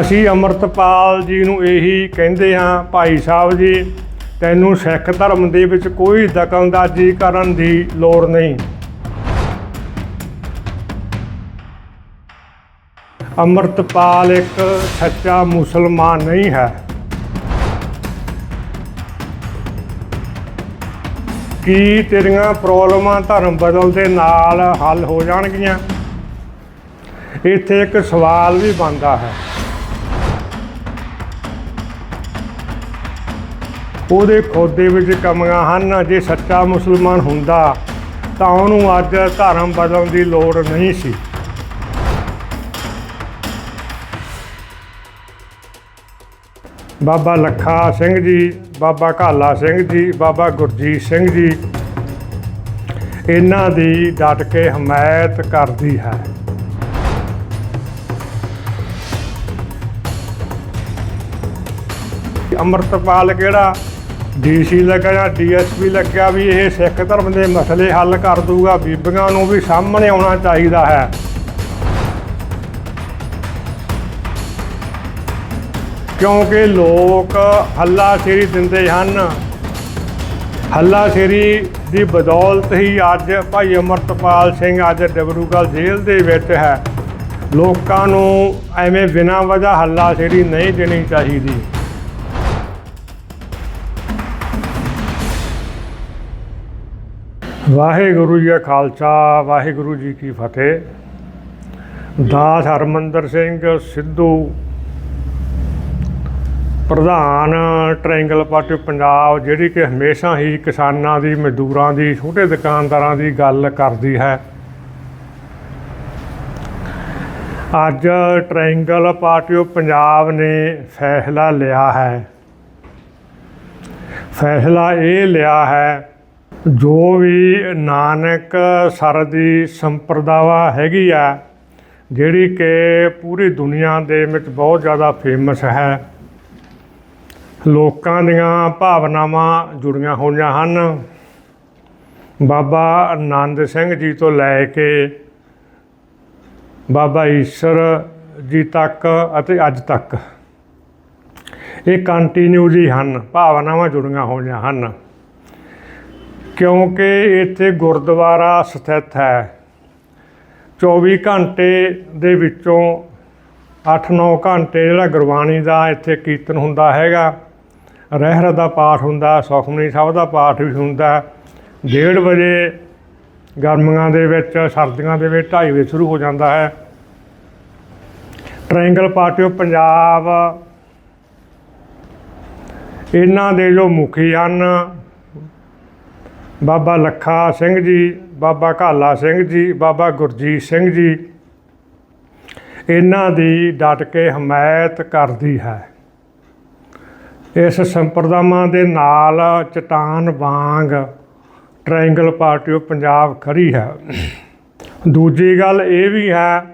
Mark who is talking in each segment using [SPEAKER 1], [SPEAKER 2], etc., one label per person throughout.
[SPEAKER 1] ਅਸੀਂ ਅਮਰਤਪਾਲ ਜੀ ਨੂੰ ਇਹੀ ਕਹਿੰਦੇ ਹਾਂ, ਭਾਈ ਸਾਹਿਬ ਜੀ, ਤੈਨੂੰ ਸਿੱਖ ਧਰਮ ਦੇ ਵਿੱਚ ਕੋਈ ਦਖਲਅੰਦਾਜ਼ੀ ਕਰਨ ਦੀ ਲੋੜ ਨਹੀਂ। ਅਮਰਤਪਾਲ ਇੱਕ ਸੱਚਾ ਮੁਸਲਮਾਨ ਨਹੀਂ ਹੈ। ਕੀ ਤੇਰੀਆਂ ਪ੍ਰੋਬਲਮਾਂ ਧਰਮ ਬਦਲ ਦੇ ਨਾਲ ਹੱਲ ਹੋ ਜਾਣਗੀਆਂ? ਇੱਥੇ ਇੱਕ ਸਵਾਲ ਵੀ ਬਣਦਾ ਹੈ। ਉਹਦੇ ਖੋਦੇ ਵਿੱਚ ਕਮੀਆਂ ਹਨ, ਜੇ ਸੱਚਾ ਮੁਸਲਮਾਨ ਹੁੰਦਾ ਤਾਂ ਉਹਨੂੰ ਅੱਜ ਧਰਮ ਬਦਲਣ ਦੀ ਲੋੜ ਨਹੀਂ ਸੀ। ਬਾਬਾ ਲੱਖਾ ਸਿੰਘ ਜੀ, ਬਾਬਾ ਕਾਲਾ ਸਿੰਘ ਜੀ, ਬਾਬਾ ਗੁਰਜੀਤ ਸਿੰਘ ਜੀ, ਇਹਨਾਂ ਦੀ ਡਟ ਕੇ ਹਮਾਇਤ ਕਰਦੀ ਹੈ। ਅੰਮ੍ਰਿਤਪਾਲ ਕਿਹੜਾ? ਡੀਸੀ ਲੱਗਿਆ ਜਾਂ ਡੀਐਸਪੀ ਲੱਗਿਆ ਵੀ ਇਹ ਸਿੱਖ ਧਰਮ ਦੇ ਮਸਲੇ ਹੱਲ ਕਰ ਦੂਗਾ, ਬੀਬੀਆਂ ਨੂੰ ਵੀ ਸਾਹਮਣੇ ਆਉਣਾ ਚਾਹੀਦਾ ਹੈ। ਕਿਉਂਕਿ ਲੋਕ ਹੱਲਾ ਸ਼ੇਰੀ ਦਿੰਦੇ ਹਨ। ਹੱਲਾ ਸ਼ੇਰੀ ਦੀ ਬਦੌਲਤ ਹੀ ਅੱਜ ਭਾਈ ਅਮਰਤਪਾਲ ਸਿੰਘ ਅੱਜ ਡਬਰੂਗੜ੍ਹ ਜੇਲ੍ਹ ਦੇ ਵਿੱਚ ਹੈ। ਲੋਕਾਂ ਨੂੰ ਐਵੇਂ ਬਿਨਾਂ ਵਜ੍ਹਾ ਹੱਲਾ ਸ਼ੇਰੀ ਨਹੀਂ ਦੇਣੀ ਚਾਹੀਦੀ। ਵਾਹਿਗੁਰੂ ਜੀ ਕਾ ਖਾਲਸਾ, ਵਾਹਿਗੁਰੂ ਜੀ ਕੀ ਫਤਿਹ। ਦਾਸ ਹਰਮੰਦਰ ਸਿੰਘ ਸਿੱਧੂ, ਪ੍ਰਧਾਨ ਟ੍ਰਾਇੰਗਲ ਪਾਰਟੀ ਪੰਜਾਬ, ਜਿਹੜੀ ਕਿ ਹਮੇਸ਼ਾ ਹੀ ਕਿਸਾਨਾਂ ਦੀ, ਮਜ਼ਦੂਰਾਂ ਦੀ, ਛੋਟੇ ਦੁਕਾਨਦਾਰਾਂ ਦੀ ਗੱਲ ਕਰਦੀ ਹੈ। ਅੱਜ ਟ੍ਰਾਇੰਗਲ ਪਾਰਟੀ ਪੰਜਾਬ ਨੇ ਫੈਸਲਾ ਲਿਆ ਹੈ। ਫੈਸਲਾ ਇਹ ਲਿਆ ਹੈ ਜੋ ਵੀ ਨਾਨਕ ਸਰ ਦੀ ਸੰਪਰਦਾਵਾ ਹੈਗੀ ਆ, ਜਿਹੜੀ ਕਿ ਪੂਰੀ ਦੁਨੀਆ ਦੇ ਵਿੱਚ ਬਹੁਤ ਜ਼ਿਆਦਾ ਫੇਮਸ ਹੈ, ਲੋਕਾਂ ਦੀਆਂ ਭਾਵਨਾਵਾਂ ਜੁੜੀਆਂ ਹੋਈਆਂ ਹਨ। ਬਾਬਾ ਆਨੰਦ ਸਿੰਘ ਜੀ ਤੋਂ ਲੈ ਕੇ ਬਾਬਾ ਈਸ਼ਰ ਜੀ ਤੱਕ ਅਤੇ ਅੱਜ ਤੱਕ ਇਹ ਕੰਟੀਨਿਊ ਜੀ ਹਨ, ਭਾਵਨਾਵਾਂ ਜੁੜੀਆਂ ਹੋਈਆਂ ਹਨ। ਕਿਉਂਕਿ ਇੱਥੇ ਗੁਰਦੁਆਰਾ ਸਥਿਤ ਹੈ। 24 ਘੰਟੇ ਦੇ ਵਿੱਚੋਂ 8-9 ਘੰਟੇ ਜਿਹੜਾ ਗੁਰਬਾਣੀ ਦਾ ਇੱਥੇ ਕੀਰਤਨ ਹੁੰਦਾ ਹੈਗਾ ਰਹਿਰ ਦਾ ਪਾਠ ਹੁੰਦਾ, ਸੁਖਮਨੀ ਸਾਹਿਬ ਦਾ ਪਾਠ ਵੀ ਹੁੰਦਾ। 1:30 ਵਜੇ ਗਰਮੀਆਂ ਦੇ ਵਿੱਚ, ਸਰਦੀਆਂ ਦੇ ਵਿੱਚ 2:30 ਵਜੇ ਸ਼ੁਰੂ ਹੋ ਜਾਂਦਾ ਹੈ। ਟ੍ਰਾਇੰਗਲ ਪਾਰਟੀ ਆਫ ਪੰਜਾਬ, ਇਹਨਾਂ ਦੇ ਜੋ ਮੁਖੀ ਹਨ ਬਾਬਾ ਲੱਖਾ ਸਿੰਘ ਜੀ, ਬਾਬਾ ਘਾਲਾ ਸਿੰਘ ਜੀ, ਬਾਬਾ ਗੁਰਜੀਤ ਸਿੰਘ ਜੀ, ਇਹਨਾਂ ਦੀ ਡਟ ਕੇ ਹਮਾਇਤ ਕਰਦੀ ਹੈ। ਇਸ ਸੰਪਰਦਾਵਾਂ ਦੇ ਨਾਲ ਚਟਾਨ ਵਾਂਗ ਟ੍ਰਾਇੰਗਲ ਪਾਰਟੀ ਆਫ ਪੰਜਾਬ ਖੜੀ ਹੈ। ਦੂਜੀ ਗੱਲ ਇਹ ਵੀ ਹੈ,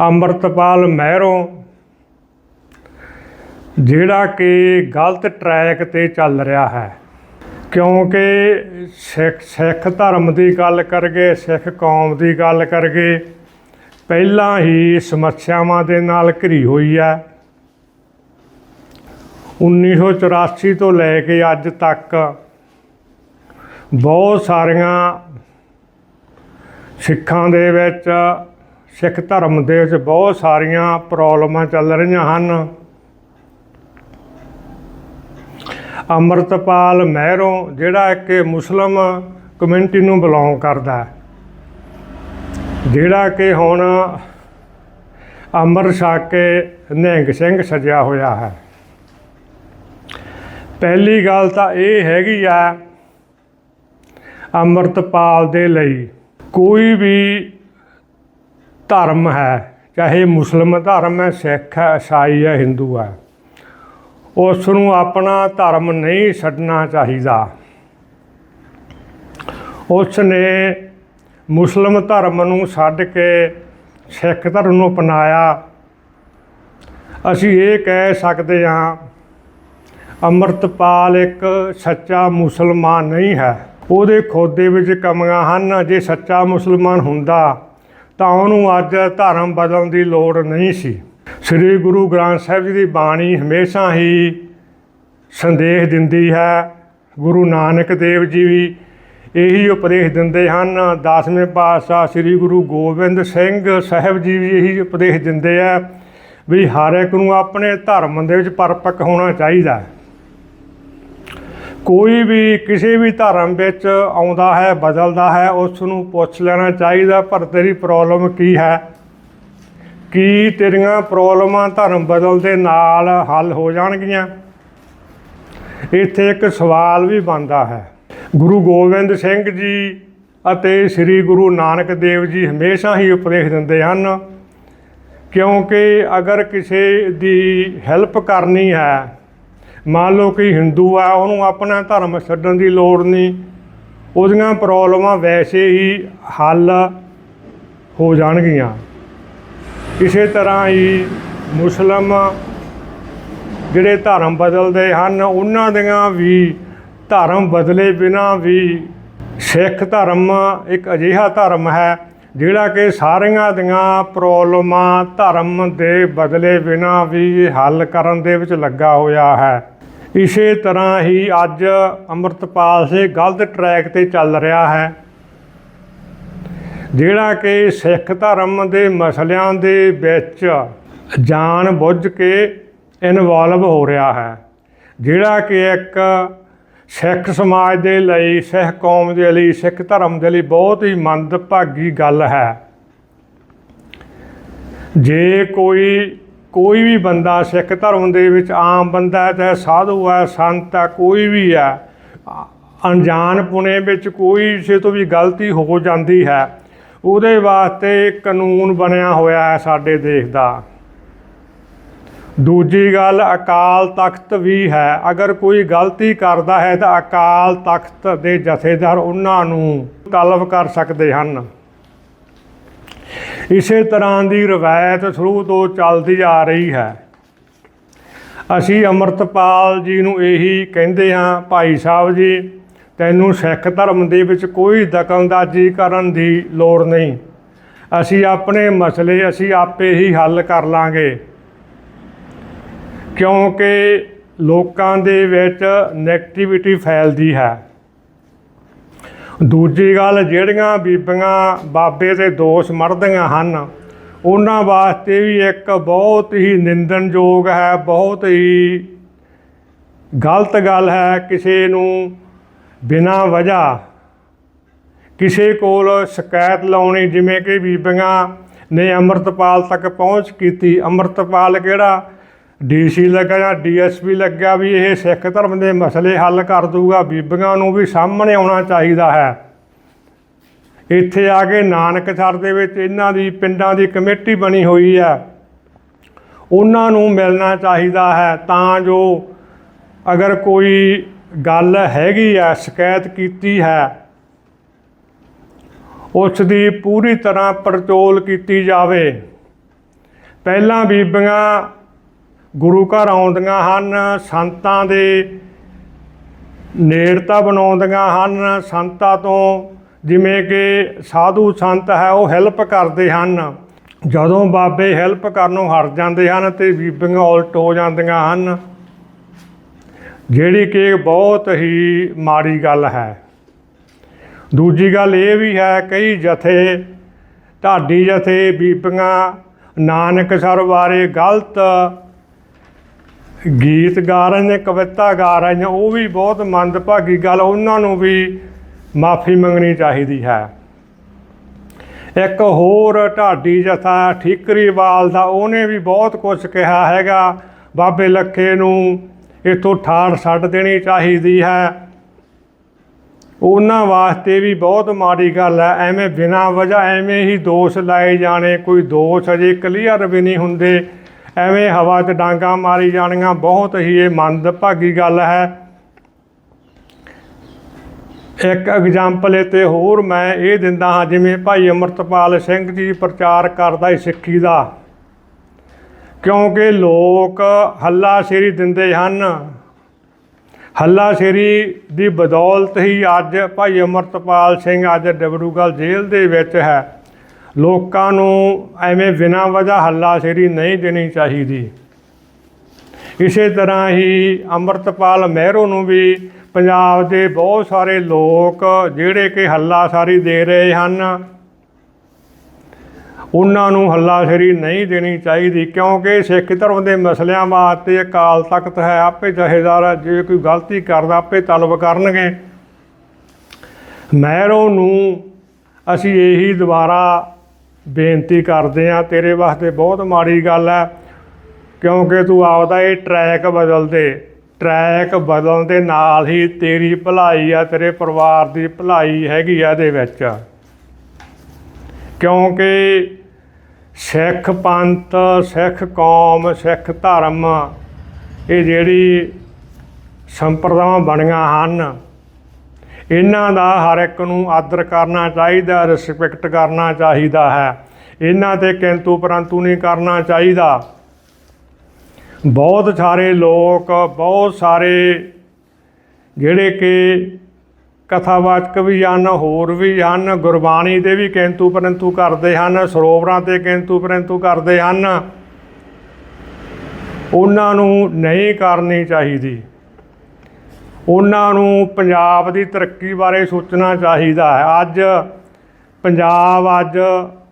[SPEAKER 1] ਅੰਮ੍ਰਿਤਪਾਲ ਮਹਿਰੋਂ ਜਿਹੜਾ ਕਿ ਗਲਤ ਟਰੈਕ ਤੇ ਚੱਲ ਰਿਹਾ ਹੈ। ਕਿਉਂਕਿ ਸਿੱਖ ਸਿੱਖ ਧਰਮ ਦੀ ਗੱਲ ਕਰਗੇ, ਸਿੱਖ ਕੌਮ ਦੀ ਗੱਲ ਕਰਗੇ, ਪਹਿਲਾਂ ਹੀ ਸਮੱਸਿਆਵਾਂ ਦੇ ਨਾਲ ਘਿਰੀ ਹੋਈ ਹੈ। 1984 ਤੋਂ ਲੈ ਕੇ ਅੱਜ ਤੱਕ ਬਹੁਤ ਸਾਰੀਆਂ ਸਿੱਖਾਂ ਦੇ ਵਿੱਚ, ਸਿੱਖ ਧਰਮ ਦੇ ਵਿੱਚ ਬਹੁਤ ਸਾਰੀਆਂ ਪ੍ਰੋਬਲਮਾਂ ਚੱਲ ਰਹੀਆਂ ਹਨ। ਅਮਰਤਪਾਲ ਮਹਿਰੋਂ, ਜਿਹੜਾ ਇੱਕ ਮੁਸਲਮ ਕਮਿਊਨਿਟੀ ਨੂੰ ਬਿਲੋਂਗ ਕਰਦਾ ਹੈ। ਜਿਹੜਾ ਕਿ ਹੁਣ ਅੰਮ੍ਰਿਤ ਛਕ ਕੇ ਨਿਹੰਗ ਸਿੰਘ ਸਜਿਆ ਹੋਇਆ ਹੈ। ਪਹਿਲੀ ਗੱਲ ਤਾਂ ਇਹ ਹੈਗੀ ਆ, ਅੰਮ੍ਰਿਤਪਾਲ ਦੇ ਲਈ ਕੋਈ ਵੀ ਧਰਮ ਹੈ, ਚਾਹੇ ਮੁਸਲਮ ਧਰਮ ਹੈ, ਸਿੱਖ ਹੈ ਈਸਾਈ ਹੈ, ਹਿੰਦੂ ਹੈ ਉਸ ਨੂੰ ਆਪਣਾ ਧਰਮ ਨਹੀਂ ਛੱਡਣਾ ਚਾਹੀਦਾ। ਉਸ ਨੇ ਮੁਸਲਮ ਧਰਮ ਨੂੰ ਛੱਡ ਕੇ ਸਿੱਖ ਧਰਮ ਨੂੰ ਅਪਣਾਇਆ। ਅਸੀਂ ਇਹ ਕਹਿ ਸਕਦੇ ਹਾਂ, ਅੰਮ੍ਰਿਤਪਾਲ ਇੱਕ ਸੱਚਾ ਮੁਸਲਮਾਨ ਨਹੀਂ ਹੈ। ਉਹਦੇ ਖੋਦੇ ਵਿੱਚ ਕਮੀਆਂ ਹਨ। ਜੇ ਸੱਚਾ ਮੁਸਲਮਾਨ ਹੁੰਦਾ ਤਾਂ ਉਹਨੂੰ ਅੱਜ ਧਰਮ ਬਦਲਣ ਦੀ ਲੋੜ ਨਹੀਂ ਸੀ। ਸ੍ਰੀ ਗੁਰੂ ਗ੍ਰੰਥ ਸਾਹਿਬ ਜੀ ਦੀ ਬਾਣੀ ਹਮੇਸ਼ਾ ਹੀ ਸੰਦੇਸ਼ ਦਿੰਦੀ ਹੈ। ਗੁਰੂ ਨਾਨਕ ਦੇਵ ਜੀ ਵੀ ਇਹੀ ਉਪਦੇਸ਼ ਦਿੰਦੇ ਹਨ। ਦਸਵੇਂ ਪਾਤਸ਼ਾਹ ਸ੍ਰੀ ਗੁਰੂ ਗੋਬਿੰਦ ਸਿੰਘ ਸਾਹਿਬ ਜੀ ਵੀ ਇਹੀ ਉਪਦੇਸ਼ ਦਿੰਦੇ ਆ ਵੀ ਹਰ ਇੱਕ ਨੂੰ ਆਪਣੇ ਧਰਮ ਦੇ ਵਿੱਚ ਪਰਪੱਕ ਹੋਣਾ ਚਾਹੀਦਾ ਕੋਈ ਵੀ ਕਿਸੇ ਵੀ ਧਰਮ ਵਿੱਚ ਆਉਂਦਾ ਹੈ, ਬਦਲਦਾ ਹੈ, ਉਸ ਨੂੰ ਪੁੱਛ ਲੈਣਾ ਚਾਹੀਦਾ, ਪਰ ਤੇਰੀ ਪ੍ਰੋਬਲਮ ਕੀ ਹੈ? ਕੀ ਤੇਰੀਆਂ ਪ੍ਰੋਬਲਮਾਂ ਧਰਮ ਬਦਲ ਦੇ ਨਾਲ ਹੱਲ ਹੋ ਜਾਣਗੀਆਂ? ਇੱਥੇ ਇੱਕ ਸਵਾਲ ਵੀ ਬਣਦਾ ਹੈ। ਗੁਰੂ ਗੋਬਿੰਦ ਸਿੰਘ ਜੀ ਅਤੇ ਸ੍ਰੀ ਗੁਰੂ ਨਾਨਕ ਦੇਵ ਜੀ ਹਮੇਸ਼ਾ ਹੀ ਉਪਦੇਸ਼ ਦਿੰਦੇ ਹਨ, ਕਿਉਂਕਿ ਅਗਰ ਕਿਸੇ ਦੀ ਹੈਲਪ ਕਰਨੀ ਹੈ, ਮੰਨ ਲਓ ਕਿ ਹਿੰਦੂ ਆ, ਉਹਨੂੰ ਆਪਣਾ ਧਰਮ ਛੱਡਣ ਦੀ ਲੋੜ ਨਹੀਂ, ਉਹਦੀਆਂ ਪ੍ਰੋਬਲਮਾਂ ਵੈਸੇ ਹੀ ਹੱਲ ਹੋ ਜਾਣਗੀਆਂ। ਇਸੇ ਤਰ੍ਹਾਂ ਹੀ ਮੁਸਲਮ ਜਿਹੜੇ ਧਰਮ ਬਦਲਦੇ ਹਨ, ਉਹਨਾਂ ਦੀਆਂ ਵੀ ਧਰਮ ਬਦਲੇ ਬਿਨਾ ਵੀ ਸਿੱਖ ਧਰਮ ਇੱਕ ਅਜਿਹਾ ਧਰਮ ਹੈ, ਜਿਹੜਾ ਕਿ ਸਾਰੀਆਂ ਦੀਆਂ ਪ੍ਰੋਬਲਮਾਂ ਧਰਮ ਦੇ ਬਦਲੇ ਬਿਨਾ ਵੀ ਹੱਲ ਕਰਨ ਦੇ ਵਿੱਚ ਲੱਗਾ ਹੋਇਆ ਹੈ। ਇਸੇ ਤਰ੍ਹਾਂ ਹੀ ਅੱਜ ਅੰਮ੍ਰਿਤਪਾਲ ਸੇ ਗਲਤ ਟਰੈਕ ਤੇ ਚੱਲ ਰਿਹਾ ਹੈ। ਜਿਹੜਾ ਕਿ ਸਿੱਖ ਧਰਮ ਦੇ ਮਸਲਿਆਂ ਦੇ ਵਿੱਚ ਜਾਣ ਬੁੱਝ ਕੇ ਇਨਵੋਲਵ ਹੋ ਰਿਹਾ ਹੈ। ਜਿਹੜਾ ਕਿ ਇੱਕ ਸਿੱਖ ਸਮਾਜ ਦੇ ਲਈ, ਸਿੱਖ ਕੌਮ ਦੇ ਲਈ, ਸਿੱਖ ਧਰਮ ਦੇ ਲਈ ਬਹੁਤ ਹੀ ਮੰਦਭਾਗੀ ਗੱਲ ਹੈ। ਜੇ ਕੋਈ ਕੋਈ ਵੀ ਬੰਦਾ ਸਿੱਖ ਧਰਮ ਦੇ ਵਿੱਚ ਆਮ ਬੰਦਾ ਹੈ, ਚਾਹੇ ਸਾਧੂ ਹੈ, ਸੰਤ ਹੈ, ਕੋਈ ਵੀ ਹੈ, ਅਣਜਾਣ ਪੁਣੇ ਵਿੱਚ ਕੋਈ ਕਿਸੇ ਤੋਂ ਵੀ ਗਲਤੀ ਹੋ ਜਾਂਦੀ ਹੈ ਉਹਦੇ ਵਾਸਤੇ ਕਾਨੂੰਨ ਬਣਿਆ ਹੋਇਆ ਹੈ ਸਾਡੇ ਦੇਸ਼ ਦਾ। ਦੂਜੀ ਗੱਲ, ਅਕਾਲ ਤਖਤ ਵੀ ਹੈ। ਅਗਰ ਕੋਈ ਗਲਤੀ ਕਰਦਾ ਹੈ ਤਾਂ ਅਕਾਲ ਤਖਤ ਦੇ ਜਥੇਦਾਰ ਉਹਨਾਂ ਨੂੰ ਤਲਬ ਕਰ ਸਕਦੇ ਹਨ। ਇਸੇ ਤਰ੍ਹਾਂ ਦੀ ਰਵਾਇਤ ਸ਼ੁਰੂ ਤੋਂ ਚੱਲਦੀ ਆ ਰਹੀ ਹੈ। ਅਸੀਂ ਅਮਰਤਪਾਲ ਜੀ ਨੂੰ ਇਹੀ ਕਹਿੰਦੇ ਹਾਂ, ਭਾਈ ਸਾਹਿਬ ਜੀ ਤੈਨੂੰ ਸਿੱਖ ਧਰਮ ਦੇ ਵਿੱਚ ਕੋਈ ਦਖਲਅੰਦਾਜ਼ੀ ਕਰਨ ਦੀ ਲੋੜ ਨਹੀਂ। ਅਸੀਂ ਆਪਣੇ ਮਸਲੇ ਅਸੀਂ ਆਪੇ ਹੀ ਹੱਲ ਕਰ ਲਾਂਗੇ। ਕਿਉਂਕਿ ਲੋਕਾਂ ਦੇ ਵਿੱਚ ਨੈਗੇਟਿਵਿਟੀ ਫੈਲਦੀ ਹੈ। ਦੂਜੀ ਗੱਲ, ਜਿਹੜੀਆਂ ਬੀਬੀਆਂ ਬਾਬੇ ਦੇ ਦੋਸ਼ ਮਰਦੀਆਂ ਹਨ, ਉਹਨਾਂ ਵਾਸਤੇ ਵੀ ਇੱਕ ਬਹੁਤ ਹੀ ਨਿੰਦਣਯੋਗ ਹੈ, ਬਹੁਤ ਹੀ ਗਲਤ ਗੱਲ ਹੈ ਕਿਸੇ ਨੂੰ ਬਿਨਾਂ ਵਜ੍ਹਾ ਕਿਸੇ ਕੋਲ ਸ਼ਿਕਾਇਤ ਲਾਉਣੀ, ਜਿਵੇਂ ਕਿ ਬੀਬੀਆਂ ਨੇ ਅੰਮ੍ਰਿਤਪਾਲ ਤੱਕ ਪਹੁੰਚ ਕੀਤੀ। ਅੰਮ੍ਰਿਤਪਾਲ ਕਿਹੜਾ? ਡੀਸੀ ਲੱਗਾ ਜਾਂ ਡੀਐਸਪੀ ਲੱਗਾ ਵੀ ਇਹ ਸਿੱਖ ਧਰਮ ਦੇ ਮਸਲੇ ਹੱਲ ਕਰ ਦੂਗਾ ਬੀਬੀਆਂ ਨੂੰ ਵੀ ਸਾਹਮਣੇ ਆਉਣਾ ਚਾਹੀਦਾ ਹੈ। ਇੱਥੇ ਆ ਕੇ ਨਾਨਕਸਰ ਦੇ ਵਿੱਚ ਇਹਨਾਂ ਦੀ, ਪਿੰਡਾਂ ਦੀ ਕਮੇਟੀ ਬਣੀ ਹੋਈ ਹੈ। ਉਹਨਾਂ ਨੂੰ ਮਿਲਣਾ ਚਾਹੀਦਾ ਹੈ। ਤਾਂ ਜੋ ਅਗਰ ਕੋਈ ਗੱਲ ਹੈਗੀ ਹੈ ਸ਼ਿਕਾਇਤ ਕੀਤੀ ਹੈ। ਉਸ ਦੀ ਪੂਰੀ ਤਰ੍ਹਾਂ ਪੜਚੋਲ ਕੀਤੀ ਜਾਵੇ। ਪਹਿਲਾਂ ਬੀਬੀਆਂ ਗੁਰੂ ਘਰ ਆਉਂਦੀਆਂ ਹਨ, ਸੰਤਾਂ ਦੇ ਨੇੜਤਾ ਬਣਾਉਂਦੀਆਂ ਹਨ, ਸੰਤਾਂ ਤੋਂ ਜਿਵੇਂ ਕਿ ਸਾਧੂ ਸੰਤ ਹੈ, ਉਹ ਹੈਲਪ ਕਰਦੇ ਹਨ। ਜਦੋਂ ਬਾਬੇ ਹੈਲਪ ਕਰਨੋਂ ਹਟ ਜਾਂਦੇ ਹਨ ਤੇ ਬੀਬੀਆਂ ਉਲਟ ਹੋ ਜਾਂਦੀਆਂ ਹਨ। ਜਿਹੜੀ ਕਿ ਬਹੁਤ ਹੀ ਮਾੜੀ ਗੱਲ ਹੈ। ਦੂਜੀ ਗੱਲ ਇਹ ਵੀ ਹੈ, ਕਈ ਜਥੇ ਢਾਡੀ ਜਥੇ ਬੀਬੀਆਂ ਨਾਨਕਸਰ ਬਾਰੇ ਗਲਤ ਗੀਤ ਗਾ ਰਹੇ ਨੇ, ਕਵਿਤਾ ਗਾ ਰਹੇ ਨੇ, ਉਹ ਵੀ ਬਹੁਤ ਮੰਦਭਾਗੀ ਗੱਲ, ਉਹਨਾਂ ਨੂੰ ਵੀ ਮਾਫੀ ਮੰਗਣੀ ਚਾਹੀਦੀ ਹੈ। ਇੱਕ ਹੋਰ ਢਾਡੀ ਜਥਾ ਠੀਕਰੀਵਾਲ ਦਾ, ਉਹਨੇ ਵੀ ਬਹੁਤ ਕੁਝ ਕਿਹਾ ਹੈਗਾ, ਬਾਬੇ ਲੱਖੇ ਨੂੰ ਇਥੋਂ ਠਾੜ ਛੱਡ ਦੇਣੀ ਚਾਹੀਦੀ ਹੈ। ਉਹਨਾਂ ਵਾਸਤੇ ਵੀ ਬਹੁਤ ਮਾੜੀ ਗੱਲ ਹੈ। ਐਵੇਂ ਬਿਨਾਂ ਵਜ੍ਹਾ ਐਵੇਂ ਹੀ ਦੋਸ਼ ਲਾਏ ਜਾਣੇ, ਕੋਈ ਦੋਸ਼ ਅਜੇ ਕਲੀਅਰ ਵੀ ਨਹੀਂ ਹੁੰਦੇ। ਐਵੇਂ ਹਵਾ 'ਚ ਡਾਂਗਾ ਮਾਰੀ ਜਾਣੀਆਂ ਬਹੁਤ ਹੀ ਇਹ ਮੰਦਭਾਗੀ ਗੱਲ ਹੈ। ਇੱਕ ਐਗਜ਼ਾਮਪਲ ਇਹ ਹੋਰ ਮੈਂ ਇਹ ਦਿੰਦਾ ਹਾਂ, ਜਿਵੇਂ ਭਾਈ ਅਮਰਤਪਾਲ ਸਿੰਘ ਜੀ ਪ੍ਰਚਾਰ ਕਰਦਾ ਹੈ ਸਿੱਖੀ ਦਾ। ਕਿਉਂਕਿ ਲੋਕ ਹੱਲਾ ਸ਼ੇਰੀ ਦਿੰਦੇ ਹਨ। ਹੱਲਾ ਸ਼ੇਰੀ ਦੀ ਬਦੌਲਤ ਹੀ ਅੱਜ ਭਾਈ ਅਮਰਤਪਾਲ ਸਿੰਘ ਅੱਜ ਡਬਰੂਗੜ੍ਹ ਜੇਲ੍ਹ ਦੇ ਵਿੱਚ ਹੈ। ਲੋਕਾਂ ਨੂੰ ਐਵੇਂ ਬਿਨਾਂ ਵਜ੍ਹਾ ਹੱਲਾਸ਼ੇਰੀ ਨਹੀਂ ਦੇਣੀ ਚਾਹੀਦੀ। ਇਸੇ ਤਰ੍ਹਾਂ ਹੀ ਅੰਮ੍ਰਿਤਪਾਲ ਮਹਿਰੋ ਨੂੰ ਵੀ ਪੰਜਾਬ ਦੇ ਬਹੁਤ ਸਾਰੇ ਲੋਕ ਜਿਹੜੇ ਕਿ ਹੱਲਾਸ਼ਾਰੀ ਦੇ ਰਹੇ ਹਨ ਉਹਨਾਂ ਨੂੰ ਹੱਲਾਸ਼ੇਰੀ ਨਹੀਂ ਦੇਣੀ ਚਾਹੀਦੀ ਕਿਉਂਕਿ ਸਿੱਖ ਧਰਮ ਦੇ ਮਸਲਿਆਂ ਵਾਸਤੇ ਅਕਾਲ ਤਖਤ ਹੈ, ਆਪੇ ਜਹੇਦਾਰ ਜੇ ਕੋਈ ਗਲਤੀ ਕਰਦਾ ਆਪੇ ਤਲਬ ਕਰਨਗੇ। ਮਹਿਰੋਂ ਨੂੰ ਅਸੀਂ ਇਹੀ ਦੁਬਾਰਾ ਬੇਨਤੀ ਕਰਦੇ ਆ ਤੇਰੇ ਵਾਸਤੇ ਬਹੁਤ ਮਾੜੀ ਗੱਲ ਹੈ, ਕਿਉਂਕਿ ਤੂੰ ਆਪਦਾ ਇਹ ਟਰੈਕ ਬਦਲ ਦੇ। ਟਰੈਕ ਬਦਲਣ ਦੇ ਨਾਲ ਹੀ ਤੇਰੀ ਭਲਾਈ ਆ ਤੇਰੇ ਪਰਿਵਾਰ ਦੀ ਭਲਾਈ ਹੈਗੀ ਆ ਇਹਦੇ ਵਿੱਚ। ਕਿਉਂਕਿ ਸਿੱਖ ਪੰਥ, ਸਿੱਖ ਕੌਮ, ਸਿੱਖ ਧਰਮ ਇਹ ਜਿਹੜੀ ਸੰਪਰਦਾਵਾਂ ਬਣੀਆਂ ਹਨ, ਇਹਨਾਂ ਦਾ ਹਰ ਇੱਕ ਨੂੰ ਆਦਰ ਕਰਨਾ ਚਾਹੀਦਾ ਰਿਸਪੈਕਟ ਕਰਨਾ ਚਾਹੀਦਾ ਹੈ। ਇਹਨਾਂ ਤੇ ਕਿੰਤੂ ਪਰੰਤੂ ਨਹੀਂ ਕਰਨਾ ਚਾਹੀਦਾ। ਬਹੁਤ ਸਾਰੇ ਲੋਕ, ਬਹੁਤ ਸਾਰੇ ਜਿਹੜੇ ਕਿ ਕਥਾਵਾਚਕ ਵੀ ਹਨ, ਹੋਰ ਵੀ ਹਨ। ਗੁਰਬਾਣੀ ਦੇ ਵੀ ਕਿੰਤੂ ਪਰੰਤੂ ਕਰਦੇ ਹਨ, ਸਰੋਵਰਾਂ ਤੇ ਕਿੰਤੂ ਪਰੰਤੂ ਕਰਦੇ ਹਨ। ਉਹਨਾਂ ਨੂੰ ਨਹੀਂ ਕਰਨੀ ਚਾਹੀਦੀ। ਉਹਨਾਂ ਨੂੰ ਪੰਜਾਬ ਦੀ ਤਰੱਕੀ ਬਾਰੇ ਸੋਚਣਾ ਚਾਹੀਦਾ ਹੈ। ਅੱਜ ਪੰਜਾਬ ਅੱਜ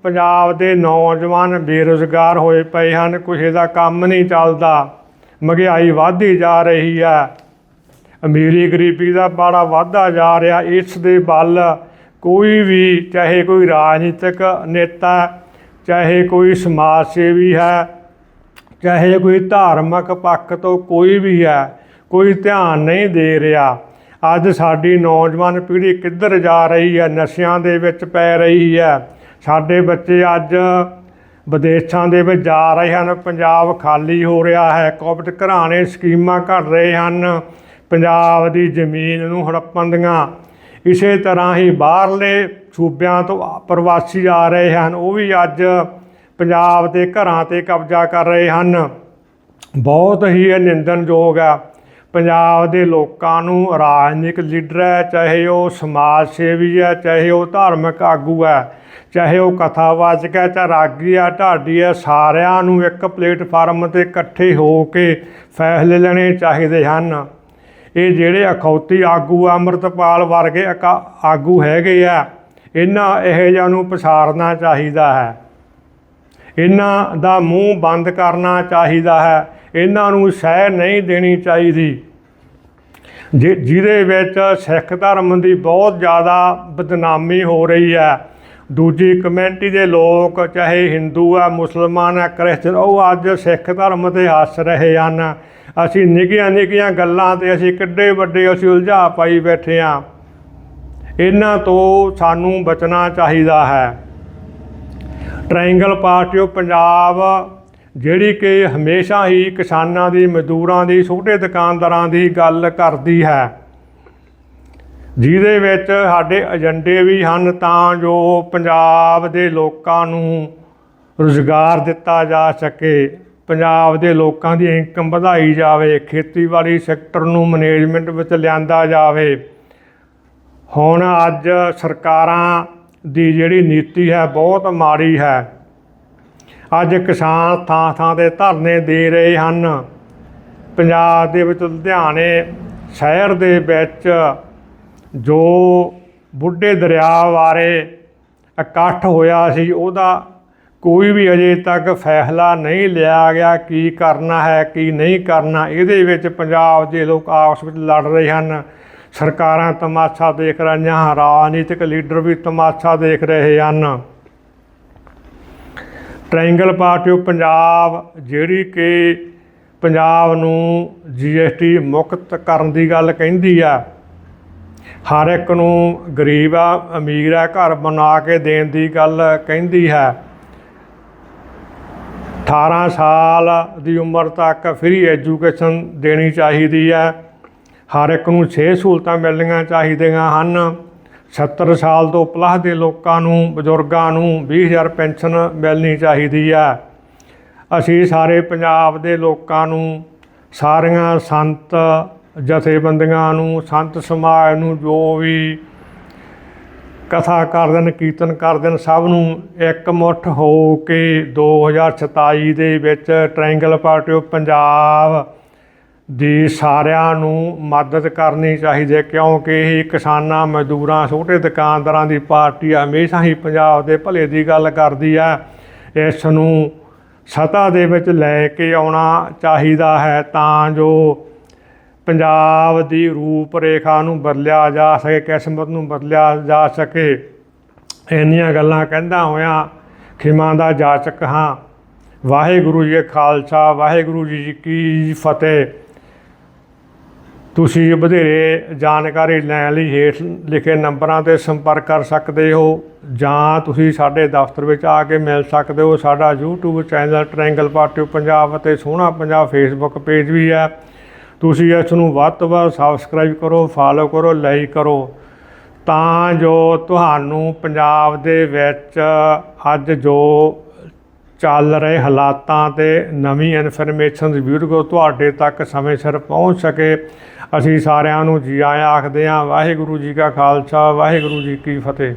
[SPEAKER 1] ਪੰਜਾਬ ਦੇ ਨੌਜਵਾਨ ਬੇਰੁਜ਼ਗਾਰ ਹੋਏ ਪਏ ਹਨ। ਕਿਸੇ ਦਾ ਕੰਮ ਨਹੀਂ ਚੱਲਦਾ। ਮਹਿੰਗਾਈ ਵਧਦੀ ਜਾ ਰਹੀ ਹੈ। ਅਮੀਰੀ ਗਰੀਬੀ ਦਾ ਬੜਾ ਵਾਧਾ ਜਾ ਰਿਹਾ, ਇਸ ਦੇ ਵੱਲ ਕੋਈ ਵੀ, ਚਾਹੇ ਕੋਈ ਰਾਜਨੀਤਿਕ ਨੇਤਾ, ਚਾਹੇ ਕੋਈ ਸਮਾਜ ਸੇਵੀ ਹੈ, ਚਾਹੇ ਕੋਈ ਧਾਰਮਿਕ ਪੱਖ ਤੋਂ ਕੋਈ ਵੀ ਹੈ, ਕੋਈ ਧਿਆਨ ਨਹੀਂ ਦੇ ਰਿਹਾ। ਅੱਜ ਸਾਡੀ ਨੌਜਵਾਨ ਪੀੜ੍ਹੀ ਕਿੱਧਰ ਜਾ ਰਹੀ ਹੈ, ਨਸ਼ਿਆਂ ਦੇ ਵਿੱਚ ਪੈ ਰਹੀ ਹੈ। ਸਾਡੇ ਬੱਚੇ ਅੱਜ ਵਿਦੇਸ਼ਾਂ ਦੇ ਵਿੱਚ ਜਾ ਰਹੇ ਹਨ, ਪੰਜਾਬ ਖਾਲੀ ਹੋ ਰਿਹਾ ਹੈ, ਕੋਵਿਡ ਘਰਾਣੇ ਸਕੀਮਾਂ ਘੜ ਰਹੇ ਹਨ। ਪੰਜਾਬ ਦੀ ਜ਼ਮੀਨ ਨੂੰ ਹੜੱਪਣ ਦੀਆਂ। ਇਸੇ ਤਰ੍ਹਾਂ ਹੀ ਬਾਹਰਲੇ ਸੂਬਿਆਂ ਤੋਂ ਪ੍ਰਵਾਸੀ ਆ ਰਹੇ ਹਨ, ਉਹ ਵੀ ਅੱਜ ਪੰਜਾਬ ਦੇ ਘਰਾਂ ਤੇ ਕਬਜ਼ਾ ਕਰ ਰਹੇ ਹਨ। ਬਹੁਤ ਹੀ ਇਹ ਨਿੰਦਣਯੋਗ ਹੈ। ਪੰਜਾਬ ਦੇ ਲੋਕਾਂ ਨੂੰ ਰਾਜਨੀਤਿਕ ਲੀਡਰ ਹੈ, ਚਾਹੇ ਉਹ ਸਮਾਜ ਸੇਵੀ ਹੈ, ਚਾਹੇ ਉਹ ਧਾਰਮਿਕ ਆਗੂ ਹੈ, ਚਾਹੇ ਉਹ ਕਥਾਵਾਚਕ ਹੈ, ਚਾਹੇ ਰਾਗੀ ਹੈ, ਢਾਡੀ ਹੈ, ਸਾਰਿਆਂ ਨੂੰ ਇੱਕ ਪਲੇਟਫਾਰਮ ਤੇ ਇਕੱਠੇ ਹੋ ਕੇ ਫੈਸਲੇ ਲੈਣੇ ਚਾਹੀਦੇ ਹਨ। ਇਹ ਜਿਹੜੇ ਅਖੌਤੀ ਆਗੂ ਆ, ਅੰਮ੍ਰਿਤਪਾਲ ਵਰਗੇ ਅਕਾ- ਆਗੂ ਹੈਗੇ ਆ ਇਹਨਾਂ ਇਹੋ ਜਿਹਾ ਨੂੰ ਪਸਾਰਨਾ ਚਾਹੀਦਾ ਹੈ। ਇਹਨਾਂ ਦਾ ਮੂੰਹ ਬੰਦ ਕਰਨਾ ਚਾਹੀਦਾ ਹੈ। ਇਹਨਾਂ ਨੂੰ ਸਹਿ ਨਹੀਂ ਦੇਣੀ ਚਾਹੀਦੀ। ਜਿ- ਜਿਹਦੇ ਵਿੱਚ ਸਿੱਖ ਧਰਮ ਦੀ ਬਹੁਤ ਜ਼ਿਆਦਾ ਬਦਨਾਮੀ ਹੋ ਰਹੀ ਹੈ। ਦੂਜੀ ਕਮਿਊਨਿਟੀ ਦੇ ਲੋਕ ਚਾਹੇ ਹਿੰਦੂ ਆ ਮੁਸਲਮਾਨ ਆ ਕ੍ਰਿਸਚਨ ਉਹ ਅੱਜ ਸਿੱਖ ਧਰਮ ਤੇ ਹੱਸ ਰਹੇ ਹਨ। ਅਸੀਂ ਨਿੱਕੀਆਂ ਨਿੱਕੀਆਂ ਗੱਲਾਂ ਤੇ ਅਸੀਂ ਕਿੱਡੇ ਵੱਡੇ ਅਸੀਂ ਉਲਝਾ ਪਾਈ ਬੈਠੇ ਆ। ਇਹਨਾਂ ਤੋਂ ਸਾਨੂੰ ਬਚਣਾ ਚਾਹੀਦਾ ਹੈ। ਟ੍ਰਾਇੰਗਲ ਪਾਰਟੀ ਆਫ ਪੰਜਾਬ ਜਿਹੜੀ ਕਿ ਹਮੇਸ਼ਾ ਹੀ ਕਿਸਾਨਾਂ ਦੀ, ਮਜ਼ਦੂਰਾਂ ਦੀ, ਛੋਟੇ ਦੁਕਾਨਦਾਰਾਂ ਦੀ ਗੱਲ ਕਰਦੀ ਹੈ। ਜਿਹਦੇ ਵਿੱਚ ਸਾਡੇ ਏਜੰਡੇ ਵੀ ਹਨ, ਤਾਂ ਜੋ ਪੰਜਾਬ ਦੇ ਲੋਕਾਂ ਨੂੰ ਰੁਜ਼ਗਾਰ ਦਿੱਤਾ ਜਾ ਸਕੇ। ਪੰਜਾਬ ਦੇ ਲੋਕਾਂ ਦੀ ਇਨਕਮ ਵਧਾਈ ਜਾਵੇ, ਖੇਤੀਬਾੜੀ ਸੈਕਟਰ ਨੂੰ ਮੈਨੇਜਮੈਂਟ ਵਿੱਚ ਲਿਆਂਦਾ ਜਾਵੇ। ਹੁਣ ਅੱਜ ਸਰਕਾਰਾਂ ਦੀ ਜਿਹੜੀ ਨੀਤੀ ਹੈ, ਬਹੁਤ ਮਾੜੀ ਹੈ। ਅੱਜ ਕਿਸਾਨ ਥਾਂ ਥਾਂ ਤੇ ਧਰਨੇ ਦੇ ਰਹੇ ਹਨ। ਪੰਜਾਬ ਦੇ ਵਿੱਚ ਲੁਧਿਆਣੇ ਸ਼ਹਿਰ ਦੇ ਵਿੱਚ ਜੋ ਬੁੱਢੇ ਦਰਿਆ ਬਾਰੇ ਇਕੱਠ ਹੋਇਆ ਸੀ, ਉਹਦਾ ਕੋਈ ਵੀ ਅਜੇ ਤੱਕ ਫੈਸਲਾ ਨਹੀਂ ਲਿਆ ਗਿਆ ਕੀ ਕਰਨਾ ਹੈ, ਕੀ ਨਹੀਂ ਕਰਨਾ, ਇਹਦੇ ਵਿੱਚ ਪੰਜਾਬ ਦੇ ਲੋਕ ਆਪਸ ਵਿੱਚ ਲੜ ਰਹੇ ਹਨ। ਸਰਕਾਰਾਂ ਤਮਾਸ਼ਾ ਦੇਖ ਰਹੀਆਂ ਹਨ ਰਾਜਨੀਤਿਕ ਲੀਡਰ ਵੀ ਤਮਾਸ਼ਾ ਦੇਖ ਰਹੇ ਹਨ। ਟ੍ਰਾਇੰਗਲ ਪਾਰਟੀ ਆਫ ਪੰਜਾਬ, ਜਿਹੜੀ ਕਿ ਪੰਜਾਬ ਨੂੰ ਜੀਐਸਟੀ ਮੁਕਤ ਕਰਨ ਦੀ ਗੱਲ ਕਹਿੰਦੀ ਆ, ਹਰ ਇੱਕ ਨੂੰ ਗਰੀਬ ਆ, ਅਮੀਰ ਆ, ਘਰ ਬਣਾ ਕੇ ਦੇਣ ਦੀ ਗੱਲ ਕਹਿੰਦੀ ਹੈ। 18 ਸਾਲ ਦੀ ਉਮਰ ਤੱਕ ਫ੍ਰੀ ਐਜੂਕੇਸ਼ਨ ਦੇਣੀ ਚਾਹੀਦੀ ਹੈ। ਹਰ ਇੱਕ ਨੂੰ 6 ਸਹੂਲਤਾਂ ਮਿਲਣੀਆਂ ਚਾਹੀਦੀਆਂ ਹਨ। 70 ਸਾਲ ਤੋਂ ਪਲੱਸ ਦੇ ਲੋਕਾਂ ਨੂੰ, ਬਜ਼ੁਰਗਾਂ ਨੂੰ 20000 ਪੈਨਸ਼ਨ ਮਿਲਣੀ ਚਾਹੀਦੀ ਹੈ। ਅਸੀਂ ਸਾਰੇ ਪੰਜਾਬ ਦੇ ਲੋਕਾਂ ਨੂੰ, ਸਾਰੀਆਂ ਸੰਤ ਜਥੇਬੰਦੀਆਂ ਨੂੰ, ਸੰਤ ਸਮਾਜ ਨੂੰ ਜੋ ਵੀ ਕਥਾ ਕਰਦੇ ਨੇ ਕੀਰਤਨ ਕਰਦੇ ਨੇ ਸਭ ਨੂੰ ਇੱਕ ਮੁੱਠ ਹੋ ਕੇ 2027 ਦੇ ਵਿੱਚ ਟ੍ਰਾਇੰਗਲ ਪਾਰਟੀ ਆਫ ਪੰਜਾਬ ਦੀ ਸਾਰਿਆਂ ਨੂੰ ਮਦਦ ਕਰਨੀ ਚਾਹੀਦੀ ਹੈ, ਕਿਉਂਕਿ ਇਹ ਕਿਸਾਨਾਂ, ਮਜ਼ਦੂਰਾਂ, ਛੋਟੇ ਦੁਕਾਨਦਾਰਾਂ ਦੀ ਪਾਰਟੀ ਹਮੇਸ਼ਾ ਹੀ ਪੰਜਾਬ ਦੇ ਭਲੇ ਦੀ ਗੱਲ ਕਰਦੀ ਹੈ। ਇਸ ਨੂੰ ਸਤਾ ਦੇ ਵਿੱਚ ਲੈ ਕੇ ਆਉਣਾ ਚਾਹੀਦਾ ਹੈ ਤਾਂ ਜੋ ਪੰਜਾਬ ਦੀ ਰੂਪ ਰੇਖਾ ਨੂੰ ਬਦਲਿਆ ਜਾ ਸਕੇ, ਕਿਸਮਤ ਨੂੰ ਬਦਲਿਆ ਜਾ ਸਕੇ। ਇੰਨੀਆਂ ਗੱਲਾਂ ਕਹਿੰਦਾ ਹੋਇਆ, ਖਿਮਾ ਦਾ ਜਾਚਕ ਹਾਂ। ਵਾਹਿਗੁਰੂ ਜੀ ਖਾਲਸਾ, ਵਾਹਿਗੁਰੂ ਜੀ ਕੀ ਫਤਿਹ। ਤੁਸੀਂ ਵਧੇਰੇ ਜਾਣਕਾਰੀ ਲੈਣ ਲਈ ਹੇਠ ਲਿਖੇ ਨੰਬਰਾਂ ਤੇ ਸੰਪਰਕ ਕਰ ਸਕਦੇ ਹੋ, ਜਾਂ ਤੁਸੀਂ ਸਾਡੇ ਦਫ਼ਤਰ ਵਿੱਚ ਆ ਕੇ ਮਿਲ ਸਕਦੇ ਹੋ। ਸਾਡਾ YouTube channel triangle party Punjab ਅਤੇ ਸੋਹਣਾ ਪੰਜਾਬ ਫੇਸਬੁੱਕ ਪੇਜ ਵੀ ਹੈ। ਤੁਸੀਂ ਇਸ ਨੂੰ ਵੱਧ ਤੋਂ ਵੱਧ ਸਬਸਕ੍ਰਾਈਬ ਕਰੋ ਫਾਲੋ ਕਰੋ ਲਾਈਕ ਕਰੋ। ਤਾਂ ਜੋ ਤੁਹਾਨੂੰ ਪੰਜਾਬ ਦੇ ਵਿੱਚ ਅੱਜ ਜੋ ਚੱਲ ਰਹੇ ਹਾਲਾਤਾਂ ਤੇ ਨਵੀਂ ਇਨਫੋਰਮੇਸ਼ਨ ਦੀ ਵੀਡੀਓ ਤੁਹਾਡੇ ਤੱਕ ਸਮੇਂ ਸਿਰ ਪਹੁੰਚ ਸਕੇ, ਅਸੀਂ ਸਾਰਿਆਂ ਨੂੰ ਜੀ ਆਇਆਂ ਆਖਦੇ ਹਾਂ, ਵਾਹਿਗੁਰੂ ਜੀ ਕਾ ਖਾਲਸਾ, ਵਾਹਿਗੁਰੂ ਜੀ ਕੀ ਫਤਿਹ।